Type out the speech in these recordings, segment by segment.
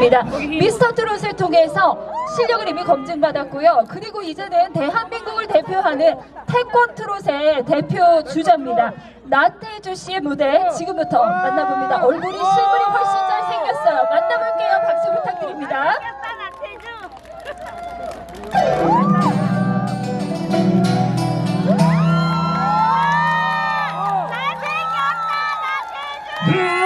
그렇습니다. 미스터 트롯을 통해서 실력을 이미 검증받았고요. 그리고 이제는 대한민국을 대표하는 태권 트롯의 대표 주자입니다. 나태주 씨의 무대 지금부터 만나봅니다. 얼굴이 실물이 훨씬 잘생겼어요. 만나볼게요. 박수 부탁드립니다. 막걸리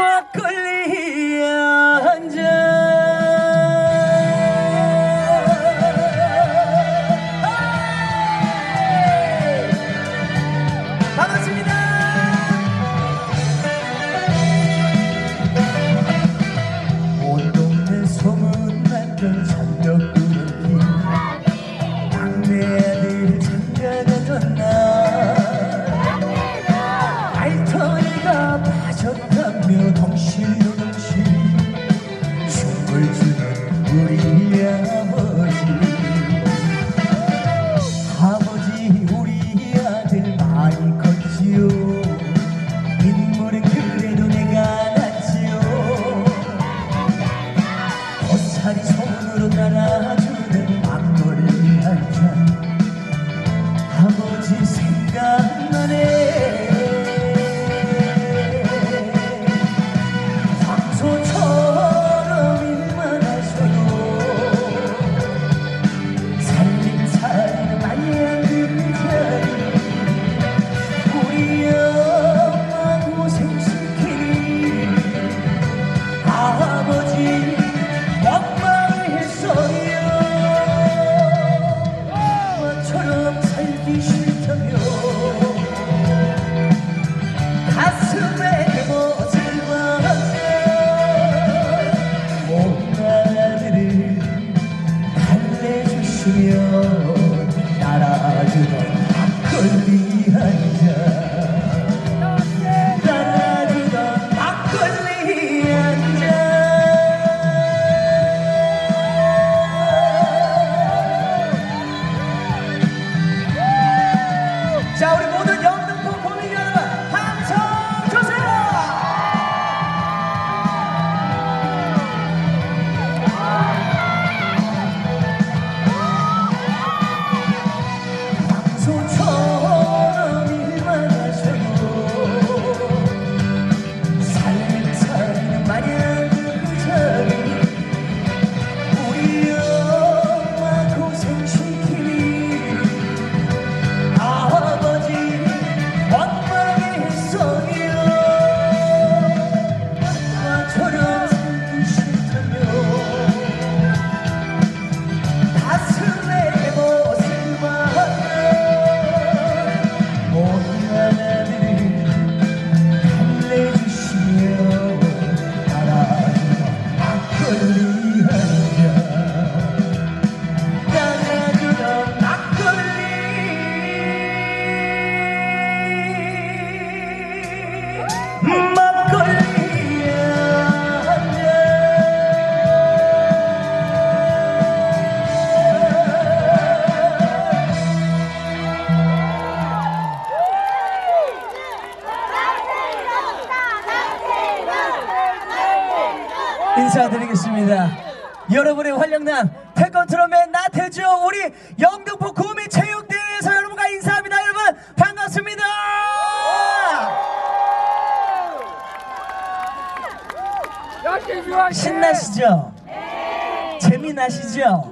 재미나시죠?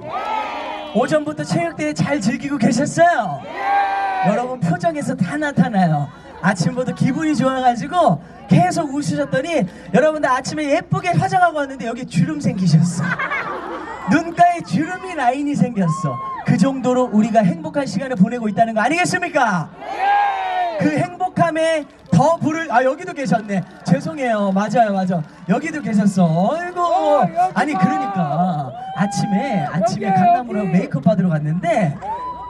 오전부터 체육대회 잘 즐기고 계셨어요? 여러분 표정에서 다 나타나요. 아침부터 기분이 좋아가지고 계속 웃으셨더니 여러분들 아침에 예쁘게 화장하고 왔는데 여기 주름 생기셨어. 눈가에 주름이 라인이 생겼어. 그 정도로 우리가 행복한 시간을 보내고 있다는 거 아니겠습니까? 그 행복함에 더 불을 아 여기도 계셨네. 죄송해요. 맞아요 맞아. 여기도 계셨어. 아이고. 아니 그러니까. 아침에 아침에 강남으로. 메이크업 받으러 갔는데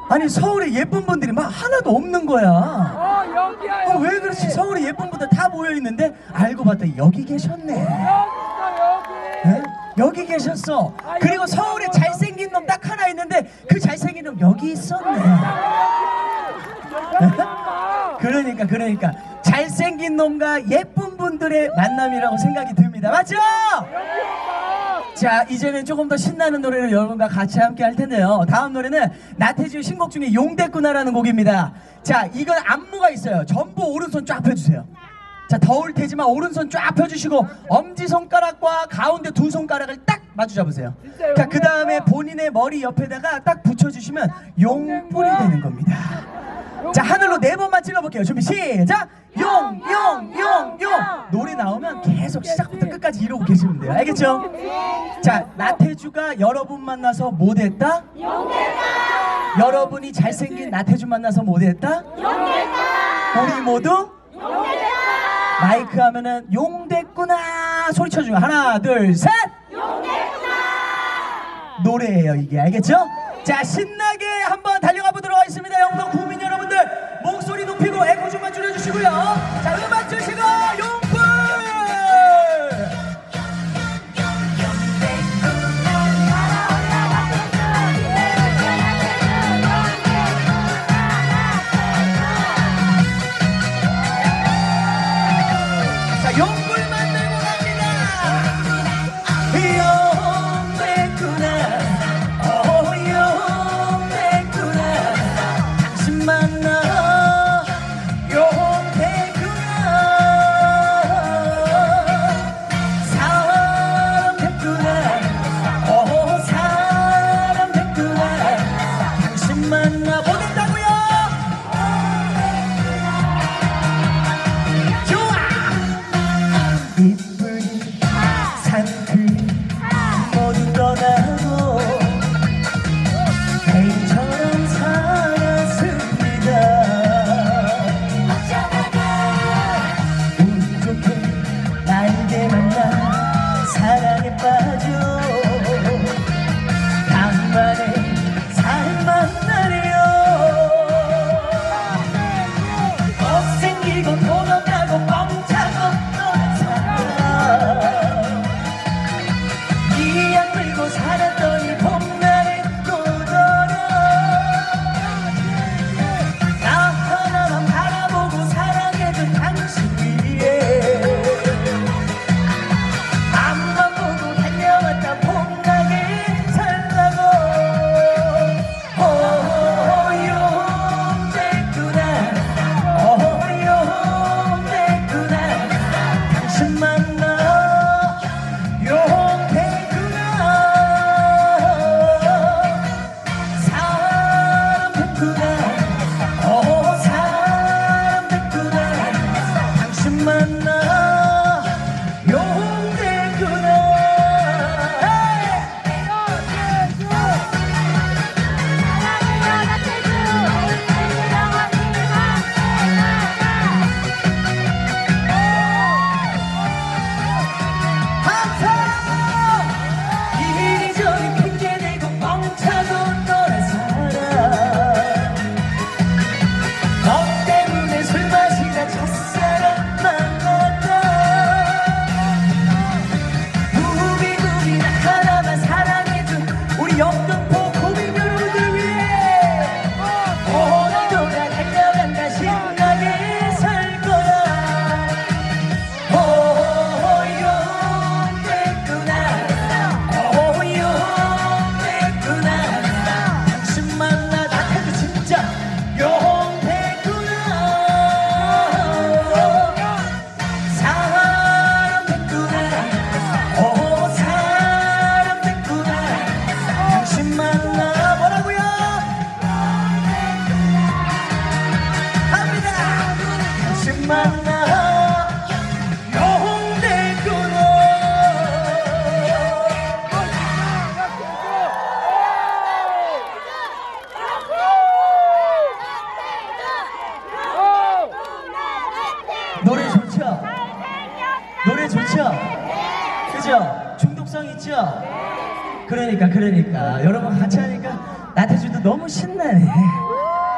아니 서울에 예쁜 분들이 막 하나도 없는 거야. 어 여기야 어. 왜 그렇지? 서울에 예쁜 분들 다 모여 있는데 알고 봤더니 여기 계셨네. 여기 있어 여기. 예? 여기 계셨어. 아, 그리고 서울에. 잘생긴 놈 딱 하나 있는데 그 잘생긴 놈 여기 있었네. 엄마 그러니까 그러니까 잘생긴 놈과 예쁜 분들의 만남이라고 생각이 듭니다. 맞죠? 자, 이제는 조금 더 신나는 노래를 여러분과 같이 함께 할 텐데요. 다음 노래는 나태주 신곡 중에 용대꾸나라는 곡입니다. 자, 이건 안무가 있어요. 전부 오른손 쫙 펴주세요. 자, 더울 테지만 오른손 쫙 펴주시고 엄지손가락과 가운데 두 손가락을 딱 마주 잡으세요. 자, 그 다음에 본인의 머리 옆에다가 딱 붙여주시면 용뿔이 되는 겁니다. 자, 하늘로 네 번만 찔러볼게요. 준비 시작! 용, 용, 용, 용! 노래 나오면 계속 시작부터 끝까지 이러고 계시면 돼요. 알겠죠? 자, 나태주가 여러분 만나서 뭐 됐다? 여러분이 잘생긴 나태주 만나서 뭐 됐다? 우리 모두? 마이크 하면은 용 됐구나 소리 쳐주고 하나 둘 셋 노래예요 이게. 알겠죠? 자 신나게 한번 달려가 보도록 하겠습니다. 영동 국민 여러분들. 목소리 높이고 에코 좀만 줄여주시고요. 자 음악 주시고 용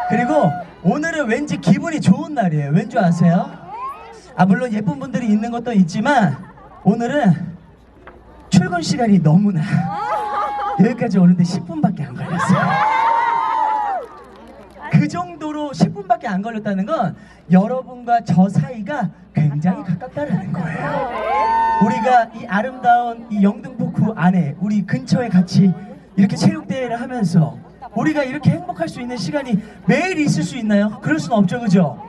그리고 오늘은 왠지 기분이 좋은 날이에요 왠 줄 아세요? 아 물론 예쁜 분들이 있는 것도 있지만 오늘은 출근 시간이 너무나 여기까지 오는데 10분밖에 안 걸렸어요 그 정도로 10분밖에 안 걸렸다는 건 여러분과 저 사이가 굉장히 가깝다는 거예요. 우리가 이 아름다운 이 영등포구 안에 우리 근처에 같이 이렇게 체육대회를 하면서 우리가 이렇게 행복할 수 있는 시간이 매일 있을 수 있나요? 그럴 수는 없죠, 그죠?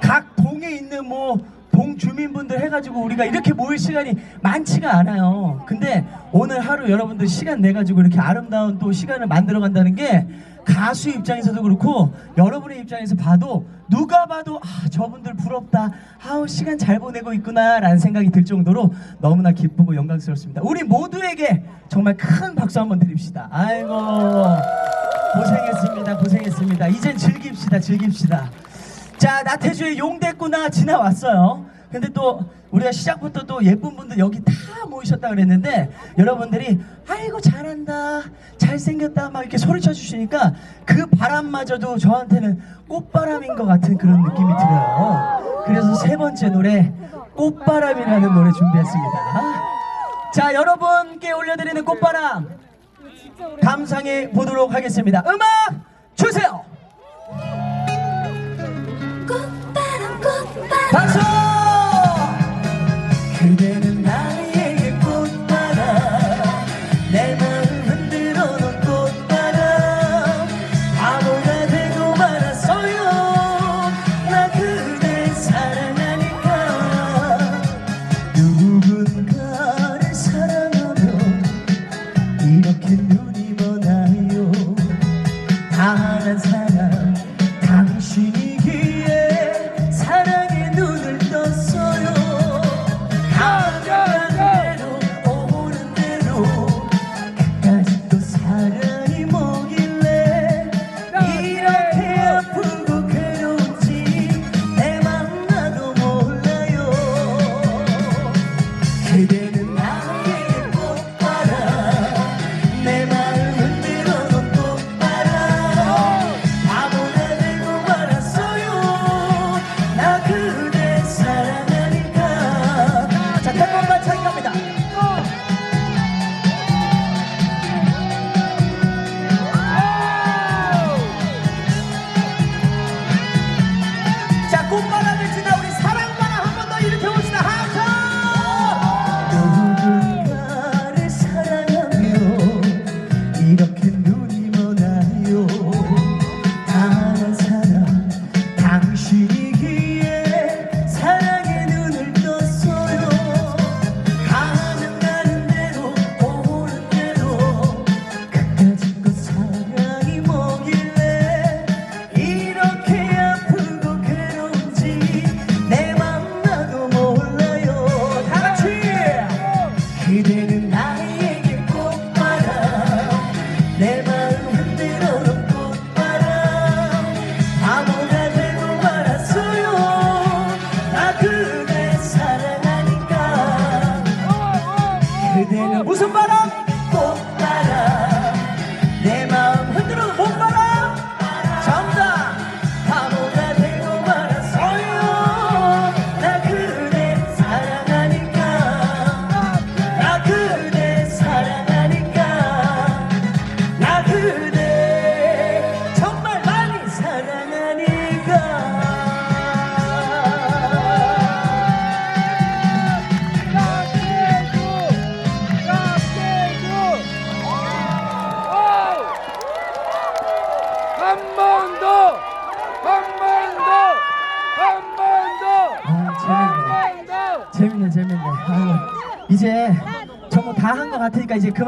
각 동에 있는 뭐 동 주민분들 해가지고 우리가 이렇게 모일 시간이 많지가 않아요. 근데 오늘 하루 여러분들 시간 내가지고 이렇게 아름다운 또 시간을 만들어 간다는 게 가수 입장에서도 그렇고 여러분의 입장에서 봐도 누가 봐도 아 저분들 부럽다 아우 시간 잘 보내고 있구나 라는 생각이 들 정도로 너무나 기쁘고 영광스럽습니다. 우리 모두에게 정말 큰 박수 한번 드립시다. 아이고 고생했습니다. 고생했습니다. 이젠 즐깁시다. 즐깁시다. 자, 나태주의 용대구나 지나왔어요. 근데 또 우리가 시작부터 또 예쁜 분들 여기 다 모이셨다 그랬는데 여러분들이 아이고 잘한다, 잘생겼다 막 이렇게 소리쳐 주시니까 그 바람마저도 저한테는 꽃바람인 것 같은 그런 느낌이 들어요. 그래서 세 번째 노래 꽃바람이라는 노래 준비했습니다. 자, 여러분께 올려드리는 꽃바람 감상해 보도록 하겠습니다. 음악 주세요. 꽃바람 꽃바람 박수!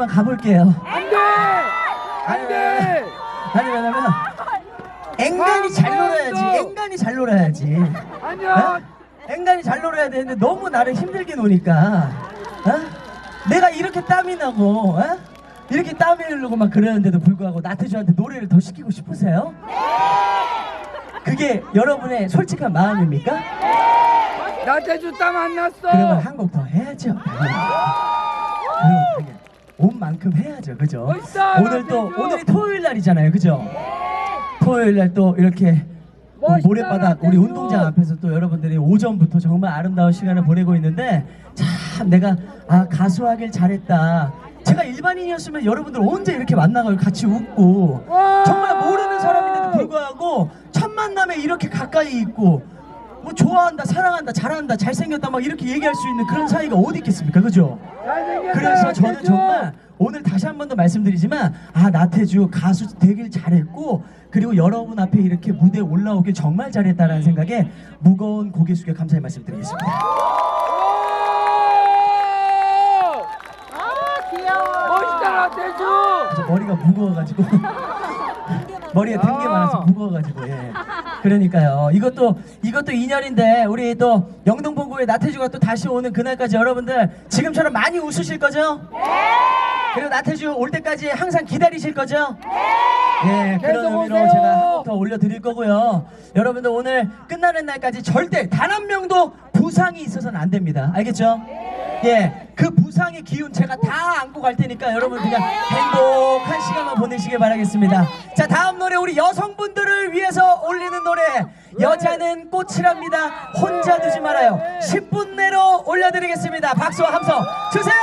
그만 가볼게요 안 돼! 안 돼! 아니 왜냐면 앵간히 잘 한번 놀아야지 더! 앵간히 잘 놀아야지 아니야! 어? 앵간히 잘 놀아야 되는데 너무 나를 힘들게 노니까 어? 내가 이렇게 땀이 나고 어? 이렇게 땀이 흐르고 막 그러는데도 불구하고 나태주한테 노래를 더 시키고 싶으세요? 그게 여러분의 솔직한 마음입니까? 나태주 땀 안 났어! 그러면 한 곡 더 해야죠. 당연히. 당연히 온 만큼 해야죠, 그죠? 오늘 또. 오늘이 토요일 날이잖아요, 그죠? 토요일 날 또 이렇게 또 멋있다, 모래바닥 우리. 운동장 앞에서 또 여러분들이 오전부터 정말 아름다운 시간을 보내고 있는데 참 내가 아 가수하길 잘했다. 제가 일반인이었으면 여러분들 언제 이렇게 만나고 같이 웃고 와! 정말 모르는 사람인데도 불구하고 첫 만남에 이렇게 가까이 있고 뭐 좋아한다, 사랑한다, 잘한다, 잘생겼다 막 이렇게 얘기할 수 있는 그런 사이가 어디 있겠습니까, 그죠? 그래서 저는. 정말 오늘 다시 한 번 더 말씀드리지만 아 나태주 가수 되길 잘했고 그리고 여러분 앞에 이렇게 무대에 올라오길 정말 잘했다라는 생각에 무거운 고개 숙여 감사의 말씀드리겠습니다. 멋있다 나태주 저 머리가 무거워가지고 머리에 든게 많아서 무거워가지고 예. 그러니까요 이것도 이것도 인연인데 우리 또 영등포구의 나태주가 또 다시 오는 그날까지 여러분들 지금처럼 많이 웃으실 거죠? 그리고 나태주 올 때까지 항상 기다리실 거죠? 예, 그런 계속 의미로 오세요. 제가 더 올려드릴 거고요. 여러분들 오늘 끝나는 날까지 절대 단 한 명도 부상이 있어서는 안 됩니다. 알겠죠? 예, 그 부상의 기운 제가 다 안고 갈 테니까 여러분 그냥 행복한 시간만 보내시길 바라겠습니다. 자, 다음 노래 우리 여성분들을 위해서 올리는 노래 여자는 꽃이랍니다. 혼자 두지 말아요. 10분 내로 올려드리겠습니다. 박수와 함성 주세요.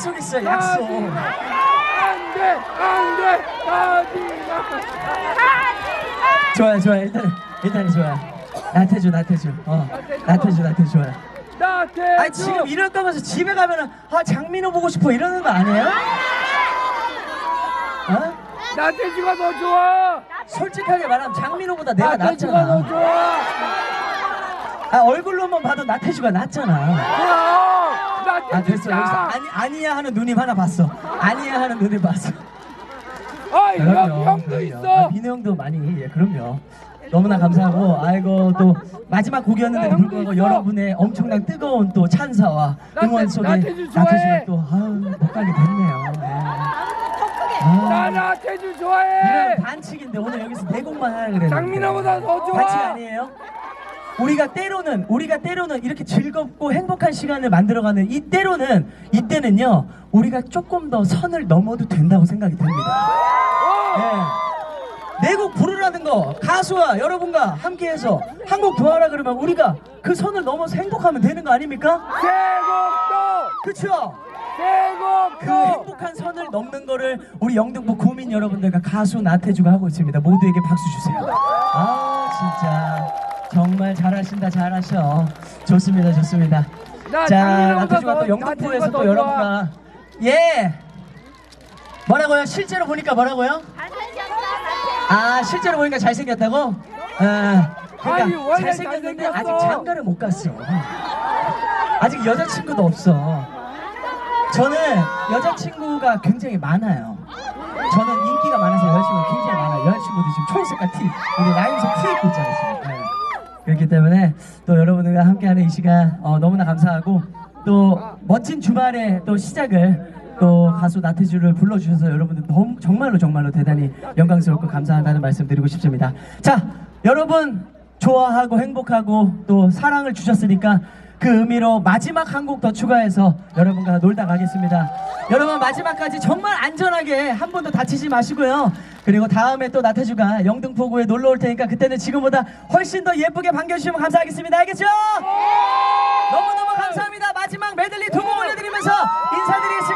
약속 있어요 약속. 안돼 안돼 가지마 좋아요 좋아요. 일단 일단 좋아요. 나태주 나태주. 어 나태주 나태주 좋아요. 나태주. 아 지금 이럴 거면서 집에 가면은 아 장민호 보고 싶어 이러는 거 아니에요? 어? 나태주가 더 좋아. 솔직하게 말하면 장민호보다 내가 나태주가 더 낫잖아. 좋아. 아 얼굴로만 봐도 나태주가 낫잖아 아 나태주 됐어 여기서 짱 아니 아니야 하는 누님 하나 봤어 아니야 하는 누님 봤어 아, 형, 그럼요, 형도 그럼요. 있어. 아, 민우 형도 많이 예, 그럼요. 너무나 감사하고 아이고 또 마지막 곡이었는데 야, 형도 불구하고 있어. 여러분의 엄청난 뜨거운 또 찬사와 응원 속에 나 태주 좋아해. 나태주가 또 아유 못 가게 됐네요. 예. 나 아, 나 태주 좋아해. 이런 반칙인데 오늘 여기서 네 곡만 하라 그랬는데 장민호보다 더 좋아. 반칙 아니에요? 우리가 때로는 우리가 때로는 이렇게 즐겁고 행복한 시간을 만들어가는 이 때로는 이때는요 우리가 조금 더 선을 넘어도 된다고 생각이 듭니다. 네. 내곡 부르라는 거 가수와 여러분과 함께해서 한곡 더 하라 그러면 우리가 그 선을 넘어서 행복하면 되는 거 아닙니까? 세곡도 그쵸? 그 행복한 선을 넘는 거를 우리 영등포 구민 여러분들과 가수 나태주가 하고 있습니다. 모두에게 박수 주세요. 아 진짜 정말 잘하신다 잘하셔. 좋습니다 좋습니다. 나자 나태주가 더- 또 영등포에서 또더 여러분과 예 뭐라고요? 실제로 보니까 뭐라고요? 아 실제로 보니까 잘생겼다고? 아 그러니까 잘생겼는데 아직. 장가를 못 갔어. 아직 여자친구도 없어. 저는 여자친구가 굉장히 많아요. 저는 인기가 많아서 여자친구가 굉장히 많아요. 여자친구도 지금 초록색깔 티, 우리 라임색 티 입고 있잖아요. 지금. 네. 그렇기 때문에 또 여러분들과 함께하는 이 시간 어, 너무나 감사하고 또 멋진 주말의 또 시작을 또 가수 나태주를 불러주셔서 여러분들 너무 정말로 정말로 대단히 영광스럽고 감사하다는 말씀 드리고 싶습니다. 자, 여러분 좋아하고 행복하고 또 사랑을 주셨으니까 그 의미로 마지막 한 곡 더 추가해서 여러분과 놀다 가겠습니다. 여러분 마지막까지 정말 안전하게 한 번도 다치지 마시고요. 그리고 다음에 또 나태주가 영등포구에 놀러 올 테니까 그때는 지금보다 훨씬 더 예쁘게 반겨주시면 감사하겠습니다. 알겠죠? 너무너무 감사합니다. 마지막 메들리 두 곡 올려드리면서 인사드리겠습니다.